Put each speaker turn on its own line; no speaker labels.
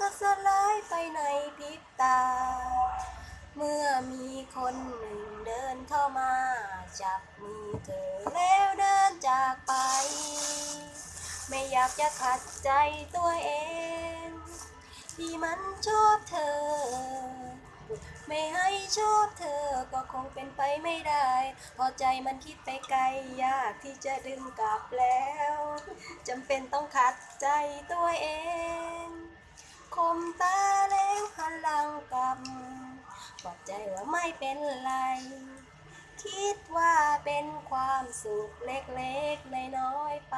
ก็สลายไปในพริบตา เมื่อมีคนหนึ่งเดินเข้ามา จับมือเธอแล้วเดินจากไป ไม่อยากจะขัดใจตัวเอง ที่มันชอบเธอ ไม่ให้ชอบเธอก็คงเป็นไปไม่ได้ พอใจมันคิดไปไกลยากที่จะดึงกลับแล้วจำเป็นต้องขัดใจตัวเอง บอกใจว่าไม่เป็นไร คิดว่าเป็นความสุขเล็กๆน้อยๆไป